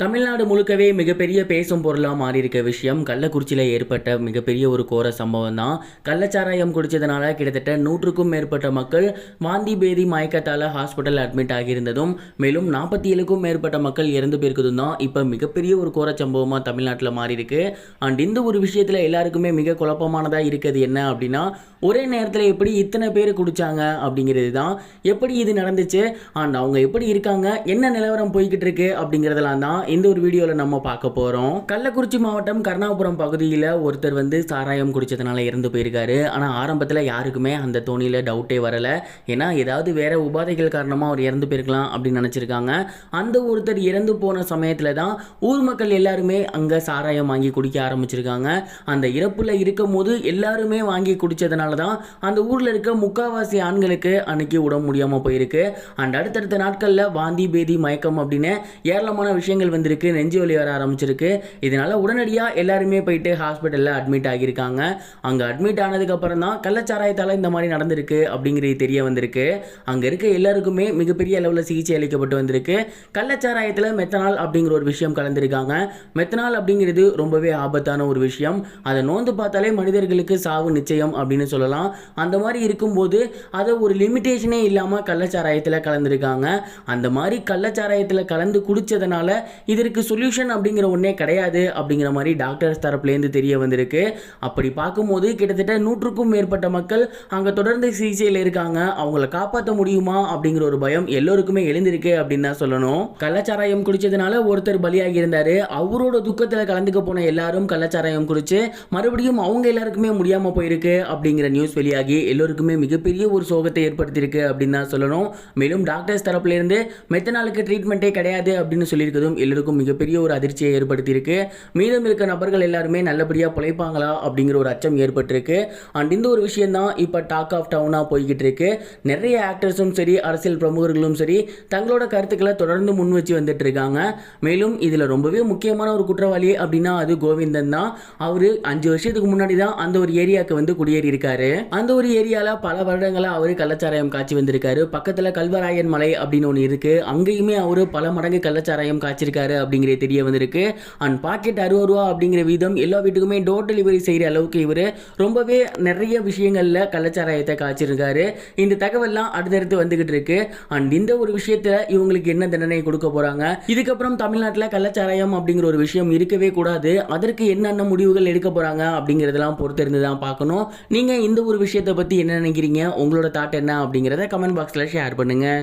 தமிழ்நாடு முழுக்கவே மிகப்பெரிய பேசும் பொருளாக மாறி இருக்க விஷயம் கள்ளக்குறிச்சியில் ஏற்பட்ட மிகப்பெரிய ஒரு கோர சம்பவம் தான் கள்ளச்சாராயம் குடித்ததுனால கிட்டத்தட்ட நூற்றுக்கும் மேற்பட்ட மக்கள் வாந்தி பேதி மயக்கத்தால் ஹாஸ்பிட்டல் அட்மிட் ஆகியிருந்ததும் மேலும் நாற்பத்தி ஏழுக்கும் மேற்பட்ட மக்கள் இறந்து போயிருக்கதும் தான் இப்போ மிகப்பெரிய ஒரு கோர சம்பவமாக தமிழ்நாட்டில் மாறி இருக்கு அண்ட் இந்த ஒரு விஷயத்தில் எல்லாருக்குமே மிக குழப்பமானதாக இருக்கிறது என்ன அப்படின்னா ஒரே நேரத்தில் எப்படி இத்தனை பேர் குடித்தாங்க அப்படிங்கிறது தான் எப்படி இது நடந்துச்சு? அண்ட் அவங்க எப்படி இருக்காங்க? என்ன நிலவரம் போய்கிட்டு இருக்கு அப்படிங்கிறதெல்லாம் தான் இந்த ஒரு வீடியோவில் நம்ம பார்க்க போகிறோம் கள்ளக்குறிச்சி மாவட்டம் கருணாபுரம் பகுதியில் ஒருத்தர் வந்து சாராயம் குடித்ததுனால இறந்து போயிருக்காரு. ஆனால் ஆரம்பத்தில் யாருக்குமே அந்த தோணியில் டவுட்டே வரலை. ஏன்னா ஏதாவது வேறு உபாதைகள் காரணமாக அவர் இறந்து போயிருக்கலாம் அப்படின்னு நினச்சிருக்காங்க. அந்த ஒருத்தர் இறந்து போன சமயத்தில் தான் ஊர் மக்கள் எல்லாருமே அங்கே சாராயம் வாங்கி குடிக்க ஆரம்பிச்சிருக்காங்க. அந்த இறப்பில் இருக்கும் போது எல்லாருமே வாங்கி குடித்ததுனால தான் அந்த ஊரில் இருக்க முக்காவாசி ஆண்களுக்கு அன்னைக்கு உடம்பு முடியாமல் போயிருக்கு. அண்ட் அடுத்தடுத்த நாட்களில் வாந்தி பேதி மயக்கம் அப்படின்னு ஏராளமான விஷயங்கள் வந்திருக்கு நெஞ்சு வலி வர ஆரம்பிச்சிருக்கு. இதனால் உடனடியாக எல்லாருமே போயிட்டு ஹாஸ்பிட்டலில் அட்மிட் ஆகியிருக்காங்க. அங்கே அட்மிட் ஆனதுக்கப்புறம் தான் கள்ளச்சாராயத்தால் இந்த மாதிரி நடந்திருக்கு அப்படிங்கிறது தெரிய வந்திருக்கு. அங்கே இருக்க எல்லாருக்குமே மிகப்பெரிய அளவில் சிகிச்சை அளிக்கப்பட்டு வந்திருக்கு. கள்ளச்சாராயத்தில் மெத்தனால் அப்படிங்கிற ஒரு விஷயம் கலந்துருக்காங்க. மெத்தனால் அப்படிங்கிறது ரொம்பவே ஆபத்தான ஒரு விஷயம். அதை நோந்து பார்த்தாலே மனிதர்களுக்கு சாவு நிச்சயம் அப்படின்னு சொல்லலாம். அந்த மாதிரி இருக்கும்போது அதை ஒரு லிமிட்டேஷனே இல்லாமல் கள்ளச்சாராயத்தில் கலந்துருக்காங்க. அந்த மாதிரி கள்ளச்சாராயத்தில் கலந்து குடித்ததுனால இதற்கு சொல்யூஷன் அப்படிங்கிற ஒன்றே கிடையாது அப்படிங்கிற மாதிரி டாக்டர்ஸ் தரப்புலேருந்து தெரிய வந்திருக்கு. அப்படி பார்க்கும்போது கிட்டத்தட்ட நூற்றுக்கும் மேற்பட்ட மக்கள் அங்கே தொடர்ந்து சிகிச்சையில் இருக்காங்க. அவங்கள காப்பாற்ற முடியுமா அப்படிங்கிற ஒரு பயம் எல்லோருக்குமே எழுந்திருக்கு அப்படின்னு தான் சொல்லணும். கள்ளச்சாராயம் குடிச்சதுனால ஒருத்தர் பலியாகி இருந்தார். அவரோட துக்கத்தில் கலந்துக்க போன எல்லாரும் கள்ளச்சாராயம் குடிச்சு மறுபடியும் அவங்க எல்லாருக்குமே முடியாமல் போயிருக்கு அப்படிங்கிற நியூஸ் வெளியாகி எல்லோருக்குமே மிகப்பெரிய ஒரு சோகத்தை ஏற்படுத்தியிருக்கு அப்படின்னு தான் சொல்லணும். மேலும் டாக்டர்ஸ் தரப்புலேருந்து மெத்தனாலுக்கு ட்ரீட்மெண்ட்டே கிடையாது அப்படின்னு சொல்லியிருக்கதும் எல்லோருக்கும் மிகப்பெரிய ஒரு அதிர்ச்சியை ஏற்படுத்தியிருக்கு. மீதம் இருக்க நபர்கள் எல்லாருமே நல்லபடியாக பிழைப்பாங்களா அப்படிங்கிற ஒரு அச்சம் ஏற்பட்டிருக்கு. அண்ட் இந்த ஒரு விஷயம் தான் இப்போ டாக் ஆஃப் டவுனாக போய்கிட்டு இருக்கு நிறைய ஆக்டர்ஸும் சரி அரசியல் பிரமுகர்களும் சரி தங்களோட கருத்துக்களை தொடர்ந்து முன் வச்சு வந்துட்டு இருக்காங்க மேலும் இதில் ரொம்பவே முக்கியமான ஒரு குற்றவாளி அப்படின்னா அது கோவிந்தன் தான். அவர் அஞ்சு வருஷத்துக்கு முன்னாடி தான் அந்த ஒரு ஏரியாவுக்கு வந்து குடியேறி இருக்காரு அந்த ஒரு ஏரியாவில் பல வருடங்களாக அவர் கள்ளச்சாராயம் காய்ச்சி வந்திருக்காரு. பக்கத்தில் கல்வராயன் மலை அப்படின்னு ஒன்று இருக்கு. அங்கேயுமே அவர் பல மடங்கு கள்ளச்சாராயம் காய்ச்சிருக்காரு. அப்படிங்கிறது தெரிய வந்திருக்கு. அண்ட் பாக்கெட் அறுபது ரூபா அப்படிங்கிற வீதம் எல்லா வீட்டுக்குமே டோர் டெலிவரி செய்கிற அளவுக்கு இவர் ரொம்பவே நிறைய விஷயங்களில் கள்ளச்சாராயத்தை காய்ச்சிருக்காரு. இந்த தகவல்லாம் அடுத்தடுத்து வந்துகிட்டு இருக்கு. அண்ட் இந்த ஒரு விஷயத்தில் இவங்களுக்கு என்ன தண்டனை கொடுக்க போகிறாங்க இதுக்கப்புறம் தமிழ்நாட்டில் கள்ளச்சாராயம் அப்படிங்கிற ஒரு விஷயம் இருக்கவே கூடாது. அதற்கு என்னென்ன முடிவுகள் எடுக்க போகிறாங்க அப்படிங்கிறதெல்லாம் பொறுத்திருந்து தான் பார்க்கணும். நீங்கள் இந்த ஒரு விஷயத்தை பற்றி என்ன நினைக்கிறீங்க? உங்களோட தாட் என்ன அப்படிங்கிறத கமெண்ட் பாக்ஸில் ஷேர் பண்ணுங்கள்